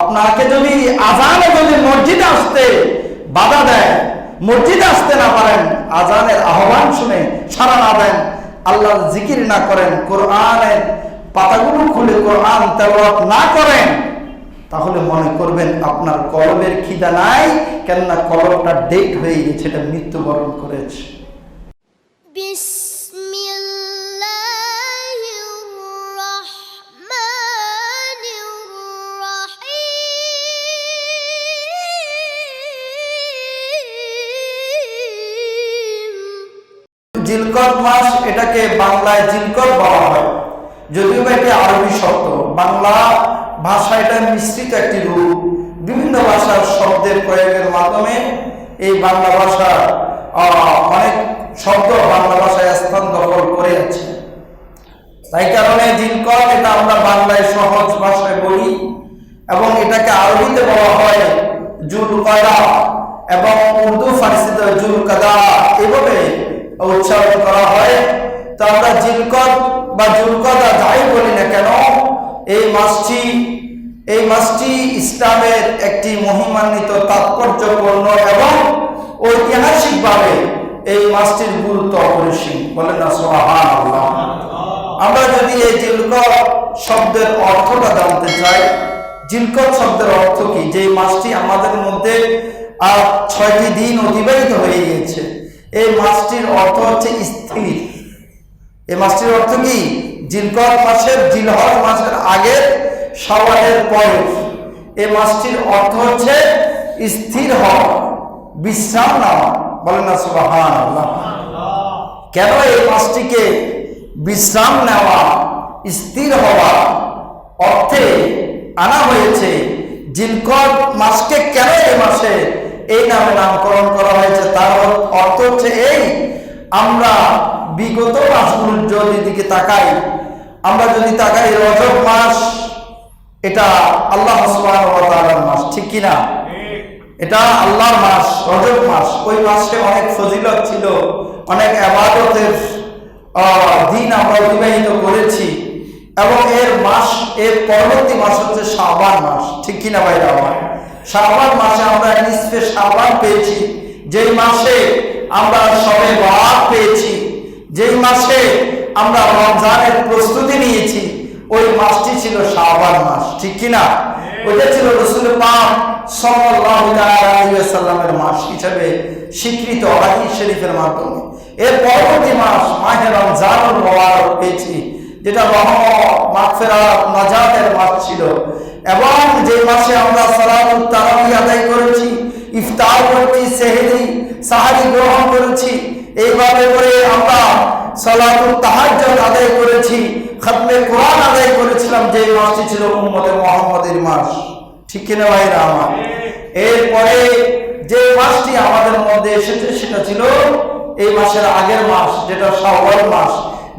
আপনাকে যদি আজানে যদি মসজিদে আসতে বাধা দেয়, মসজিদে আসতে না পারেন, আজানের আহ্বান শুনে সারা না দেন, আল্লাহর জিকির না করেন, কোরআনের পাতাগুলো খুলে কোরআন তেলাওয়াত না করেন, তাহলে মনে করবেন আপনার কলবের খিদা নাই, কেননা কলবটা ডেট হয়ে গেছে, এটা মৃত্যুবরণ করেছে। জিলকত মাস এটাকে বাংলায় জিলকত বলা হয়। যদিও বা এটি আরবি শব্দ, বাংলা ভাষা এটা মিশ্রিত একটি রূপ। বিভিন্ন ভাষার শব্দের প্রয়োগের মাধ্যমে এই বাংলা ভাষা অনেক শব্দ বাংলা ভাষায় স্থান দখল করে আছে। তাই কারণে জিলকত এটা আমরা বাংলায় সহজ ভাষায় বলি এবং এটাকে আরবিতে বলা হয় জুল কদা এবং উর্দু, ফার্সিতে জুল কাদা এভাবে উচ্চারণ করা হয়। তো আমরা জিলকত বা জুলকদা যাই বলি না কেন, এই মাসটি এই মাসটি ইসলামের একটি মহিমান্বিত তাৎপর্যপূর্ণ এবং ঐতিহাসিকভাবে এই মাসটির গুরুত্ব অপরিসীম। বলেন না সোহান আমরা যদি এই জিলকত শব্দের অর্থটা জানতে চাই, জিলকত শব্দের অর্থ কি? যে মাসটি আমাদের মধ্যে আর ছয়টি দিন অতিবাহিত হয়ে গিয়েছে। এই মাসটির অর্থ হচ্ছে স্থির এই মাসটির অর্থ কি? জিলকত মাসের জিলহজ মাসের আগে সওয়ালের পরে এই মাসটির অর্থ হচ্ছে স্থির হওয়া, বিশ্রাম নেওয়া। বলেন না সুবাহান কেন এই মাসটিকে বিশ্রাম নেওয়া, স্থির হওয়া অর্থে আনা হয়েছে? জিলকট মাসকে কেন এই মাসে এই নামে নামকরণ করা হয়েছে? তার অর্থ হচ্ছে এই, আমরা বিগত মাসগুলোর যদি দিকে তাকাই, আমরা যদি তাকাই রজব মাস, এটা আল্লাহ মাস, ঠিক কি না? এটা আল্লাহর মাস, রজব মাস। ওই মাসে অনেক ফজিলত ছিল, অনেক আবাদতের দিন আমরা অতিবাহিত করেছি। এবং এর মাস, এর পরবর্তী মাস হচ্ছে শাবান মাস, ঠিক কিনা ভাই আমার? শাবান মাসে আমরা নিঃস্পে শাবান পেয়েছি। যেই মাসে আমরা সবে বাদ পেয়েছি। যেই মাসে আমরা রমজানের প্রস্তুতি নিয়েছি, ওই মাসটি ছিল শাবান মাস, ঠিক কিনা? ওইটা ছিল রসুল পাক ওয়াসাল্লামের মাস হিসেবে স্বীকৃত হাদিস শরীফের মাধ্যমে। এর পরবর্তী মাস, মাহে রমজানুল মুবারক পেয়েছি, যেটা রহমত মাগফিরাত নাজাতের মাস ছিল। এবং যে মাসে আমরা সালাতুত তারাবি আদায় করেছি, ইফতার করেছি, সেহরি সাহারি গ্রহণ করেছি। এইভাবে করে আমরা সালাতুত তাহাজ্জুদ আদায় করেছি, খতমে কোরআন আদায় করেছিলাম যে মাসটি ছিল উম্মতে মুহাম্মাদের মাস। ঠিক কিনা ভাইরা আমার? এরপরে যে মাসটি আমাদের মধ্যে এসেছে সেটা ছিল এই মাসের আগের মাস, যেটা শাওয়াল মাস।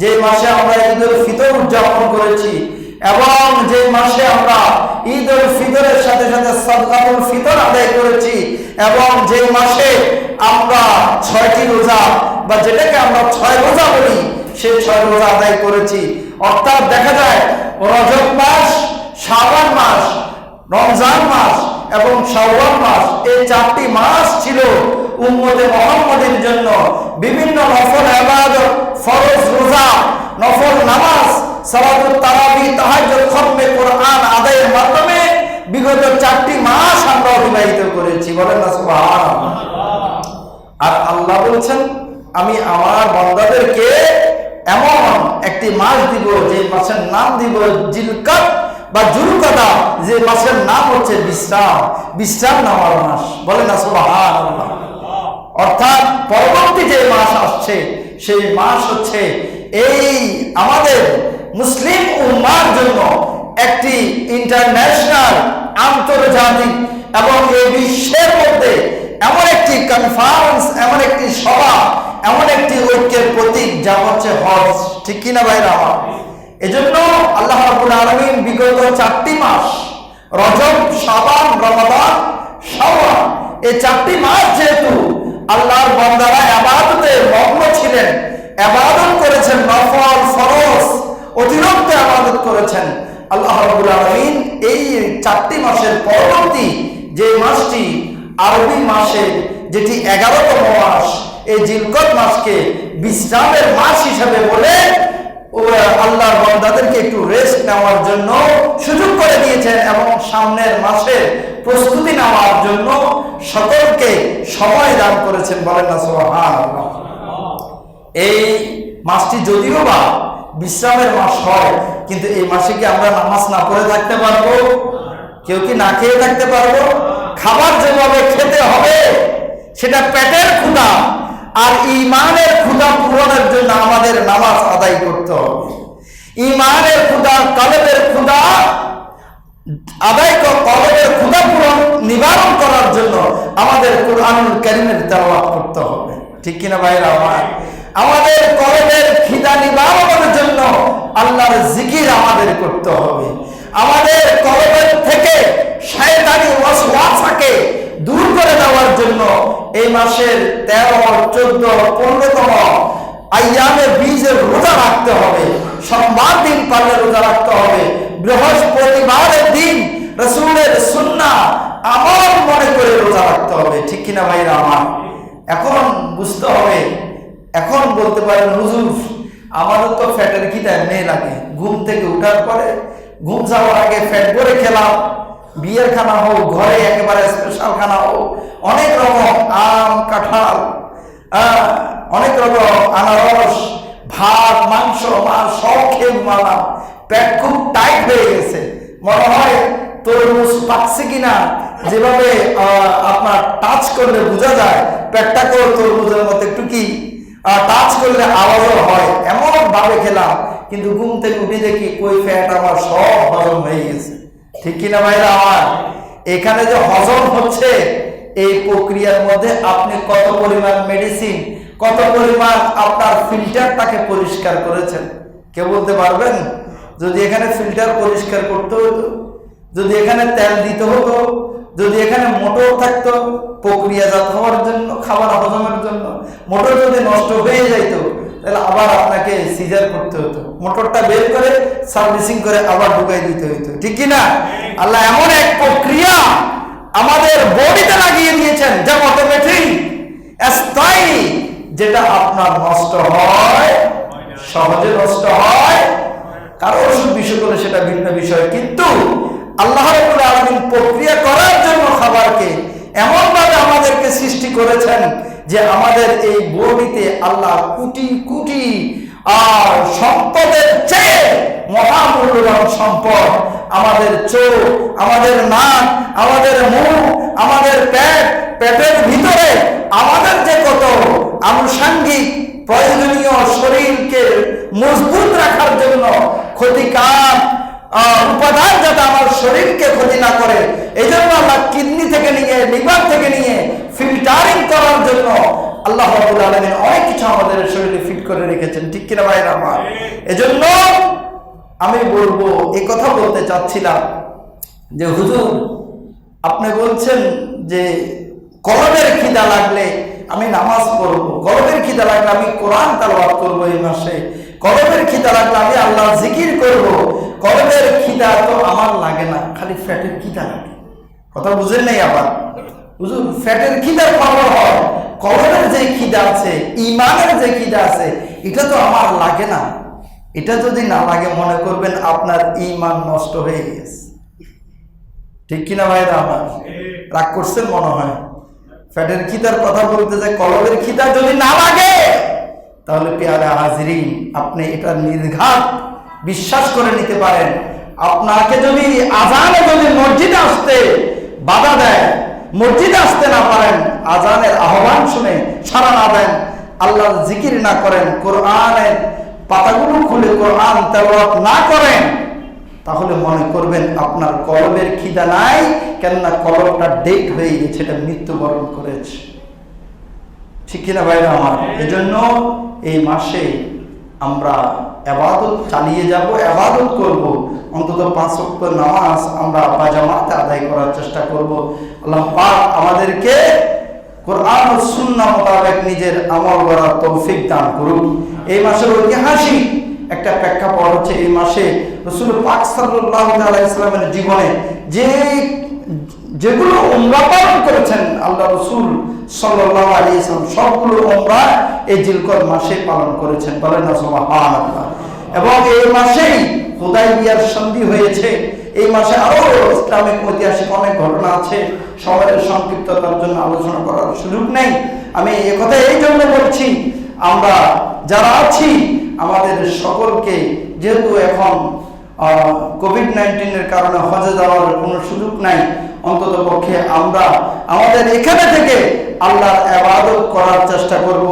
যে মাসে আমরা ঈদ উল ফিতর উদযাপন করেছি এবং যে মাসে আমরা সদকাতুল ফিতর আদায় করেছি এবং যে মাসে আমরা ছয়টি রোজা বা যেটাকে আমরা ছয় রোজা বলি ছয় রোজা আদায় করেছি। অর্থাৎ দেখা যায় রজব মাস মাস, রমজান মাস এবং শাওয়াল মাস, এই চারটি মাস ছিল উম্মতে মোহাম্মদের জন্য বিভিন্ন নফল ইবাদত, ফরজ রোজা, নফল নামাজ, সালাতুত তারাবি, তাহাজ্জুদ খতমে কোরআন বিগত চারটি মাস আমরা অতিবাহিত করেছি। বলেন না আর আল্লাহ বলছেন, আমি আমার বন্দাদেরকে এমন একটি মাস দিব, যে মাসের নাম দিব জিলকাত বা জুলকাদা। যে মাসের নাম হচ্ছে বিশ্রাম। বিশ্রাম নামার মাস। বলে না অর্থাৎ পরবর্তী যে মাস আসছে, সেই মাস হচ্ছে এই আমাদের মুসলিম উম্মার জন্য একটি ইন্টারন্যাশনাল আন্তর্জাতিক এবং এই বিশ্বের মধ্যে এমন একটি কনফারেন্স এমন একটি সভা, এমন একটি ঐক্যের প্রতীক যা হচ্ছে হজ। ঠিক কিনা ভাইরা আমার? এজন্য আল্লাহ রাব্বুল আলামিন বিগত চারটি মাস, রজব, শাবান, রমাদান, শাওয়াল, এই চারটি মাস যেহেতু আল্লাহর বান্দারা ইবাদতে মগ্ন ছিলেন ইবাদত করেছেন নফল ফরজ অতিরিক্ত ইবাদত করেছেন আল্লাহ রাব্বুল আলামিন এই চারটি মাসের পরবর্তী যে মাসটি আরবি মাসে, যেটি এগারোতম মাস, এই জিলকত মাসকে বিশ্রামের মাস হিসাবে বলে আল্লাহর বান্দাদেরকে একটু রেস্ট নেওয়ার জন্য সুযোগ করে দিয়েছেন এবং সামনের প্রস্তুতি নেওয়ার জন্য সকলকে সময় দান করেছেন। বলেন না, সুবহানাল্লাহ। এই মাসটি যদিও বা বিশ্রামের মাস হয়, কিন্তু এই মাসে কি আমরা নামাজ না পড়ে থাকতে পারব? কেউ কি না খেয়ে থাকতে পারব? খাবার যেভাবে খেতে হবে। সেটা পেটের ক্ষুধা আর ইমানের ক্ষুধা পূরণের জন্য আমাদের নামাজ আদায় করতে হবে। ইমানের ক্ষুধা, কালেবের ক্ষুধা, আদায় কলবের ক্ষুধা পূরণ, নিবারণ করার জন্য আমাদের কোরআনুল কারিমের তেলাওয়াত করতে হবে। ঠিক কিনা ভাইরা আমার আমাদের কলবের খিদা নিবারণের জন্য আল্লাহর জিকির আমাদের করতে হবে। আমাদের কলবের থেকে শয়তানি ওয়াসওয়াসাকে দূর করে দেওয়ার জন্য এই মাসের তেরো, চোদ্দ, পনেরোতম আয়ামে বীজের রোজা রাখতে হবে। সোমবার দিন পারলে রোজা রাখতে হবে। বৃহস্পতিবারের দিন রসুলের সুন্না আমল মনে করে রোজা রাখতে হবে। ঠিক কিনা ভাইরা আমার? এখন বুঝতে হবে। এখন বলতে পারেন, হুজুর আমাদের তো ফ্যাটের খিদা এমনি লাগে। ঘুম থেকে উঠার পরে ঘুম যাওয়ার আগে ফ্যাট করে খেলাম বিয়ের খানা হোক, ঘরে একেবারে স্পেশাল খানা হোক, অনেক রকম আম, কাঁঠাল অনেক রকম আনারস, ভাত, মাংস, মাছ, সব খেয়ে ঘুমালাম। পেট খুব টাইট হয়ে গেছে। মনে হয় তরমুজ পাচ্ছে কিনা, যেভাবে আপনার টাচ করলে বোঝা যায়, পেটটাকেও তরমুজের মতো একটু কি টাচ করলে আওয়াজও হয়। এমন ভাবে খেলাম। কিন্তু ঘুম থেকে উঠে দেখি কই ফ্যাট আমার সব হজম হয়ে গেছে। ঠিক কিনা ভাইরা আমার? এখানে যে হজম হচ্ছে, এই প্রক্রিয়ার মধ্যে আপনি কত পরিমাণ মেডিসিন কত পরিমাণ আপনার ফিল্টারটাকে পরিষ্কার করেছেন? কেউ বলতে পারবেন? যদি এখানে ফিল্টার পরিষ্কার করতে হতো, যদি এখানে তেল দিতে হতো, যদি এখানে মোটর থাকতো, প্রক্রিয়াজাত হওয়ার জন্য, খাবার হজমের জন্য, মোটর যদি নষ্ট হয়ে যাইত তাহলে আবার আপনাকে সিজার করতে হতো। মোটরটা বের করে সার্ভিসিং করে আবার ঢুকাই দিতে হতো ঠিক কি না? আল্লাহ এমন এক প্রক্রিয়া আমাদের বডিতে লাগিয়ে দিয়েছেন যা অটোমেটিক স্থায়ী যেটা আপনার নষ্ট হয় সহজে নষ্ট হয়। কারও অসুখ বিসুখ হলে সেটা ভিন্ন বিষয়। কিন্তু আল্লাহ আলামিন প্রক্রিয়া করার জন্য খাবারকে এমনভাবে আমাদেরকে সৃষ্টি করেছেন যে আমাদের এই বডিতে আল্লাহ কোটি কোটি আর সম্পদের চেয়ে মহামূল্যবান সম্পদ আমাদের চোখ, আমাদের নাক, আমাদের মুখ, আমাদের পেট, পেটের ভিতরে আমাদের যে কত আনুষাঙ্গিক প্রয়োজনীয় শরীরকে মজবুত রাখার জন্য ক্ষতিকার উপাদান যাতে আমার শরীরকে ক্ষতি না করে এই জন্য কিডনি থেকে নিয়ে, লিভার থেকে নিয়ে ফিল্টারিং করার জন্য আল্লাহ আলামিন অনেক কিছু আমাদের শরীরে ফিট করে রেখেছেন, ঠিক কিনা আমার? এজন্য আমি বলব এই কথা বলতে চাচ্ছিলাম যে হুজুর, আপনি বলছেন যে কলমের খিদা লাগলে আমি নামাজ পড়ব কলমের খিদা লাগলে আমি কোরআন তালাওয়াত করব এই মাসে কলমের খিদা লাগলে আমি আল্লাহ জিকির করব কলমের খিদা তো আমার লাগে না খালি ফ্যাটের খিদা লাগে কথা বুঝেন নাই আবার। বুঝুন, ফ্যাটের খিদার খবর হয়। কলমের যে খিদা আছে ইমানের যে খিদা আছে, এটা তো আমার লাগে না। এটা যদি না লাগে, মনে করবেন আপনার ইমান নষ্ট হয়ে গেছে ঠিক কিনা ভাইরা আমার? রাগ করছেন মনে হয়? ফ্যাটের খিদার কথা বলতে যে কলমের খিদা যদি না লাগে, তাহলে পেয়ারা হাজিরিন, আপনি এটা নির্ঘাত বিশ্বাস করে নিতে পারেন। আপনাকে যদি আজানে যদি মসজিদে আসতে বাধা দেয়, মসজিদে আসতে না পারেন, আজানের আহ্বান শুনে সারা না দেন আল্লাহর জিকির না করেন কোরআনের পাতাগুলো খুলে কোরআন তেলাওয়াত না করেন, তাহলে মনে করবেন আপনার কলমের খিদা নাই, কেননা কলমটা ডেট হয়ে গেছে, এটা মৃত্যুবরণ করেছে। ঠিক কিনা ভাইরা আমার? এজন্য এই মাসে আমরা আবাদত চালিয়ে যাব, আবাদত করব। অন্তত পাঁচ ওয়াক্ত নামাজ আমরা বাজামাতে আদায় করার চেষ্টা করব। আল্লাহ পাক আমাদেরকে কোরআন ও সুন্নাহ মোতাবেক নিজের আমল করার তৌফিক দান করুন এই মাসের ঐতিহাসিক একটা প্রেক্ষাপট হচ্ছে, এই মাসে রসুল পাক তাআলা ইসলামের জীবনে যে যেগুলো উমরা পালন করেছেন আল্লাহ রসুল সাল্লাল্লাহু আলাইহি ইসলাম সবগুলো উমরা এই জিলকদ মাসে পালন করেছেন। বলেন না, সুবহানাল্লাহ। এবং এই মাসেই হুদাইবিয়ার সন্ধি হয়েছে। এই মাসে আরও ইসলামিক, ঐতিহাসিক অনেক ঘটনা আছে। সময়ের সংক্ষিপ্ততার জন্য আলোচনা করার সুযোগ নেই। আমি এ কথা এই জন্য বলছি, আমরা যারা আছি, আমাদের সকলকে যেহেতু এখন কোভিড নাইন্টিনের কারণে হজে যাওয়ার কোনো সুযোগ নাই। অন্তত পক্ষে আমরা আমাদের এখানে থেকে আল্লাহর আবাদত করার চেষ্টা করব।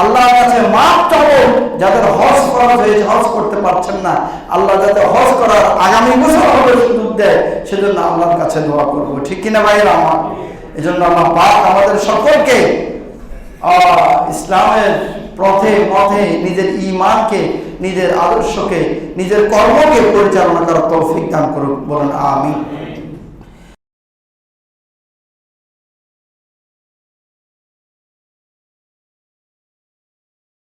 আল্লাহর কাছে মাপ চাবো যাদের হজ করা হয়েছে, হজ করতে পারছেন না। আল্লাহ যাতে হজ করার আগামী বছর হবে সুযোগ দেয়, সেজন্য আল্লাহর কাছে দোয়া করব। ঠিক কিনা ভাইয়ের আমার? এজন্য আল্লাহ পাক আমাদের সকলকে ইসলামের পথে পথে নিজের ইমানকে নিজের আদর্শকে নিজের কর্মকে পরিচালনা করার তৌফিক দান করুক। বলুন আমি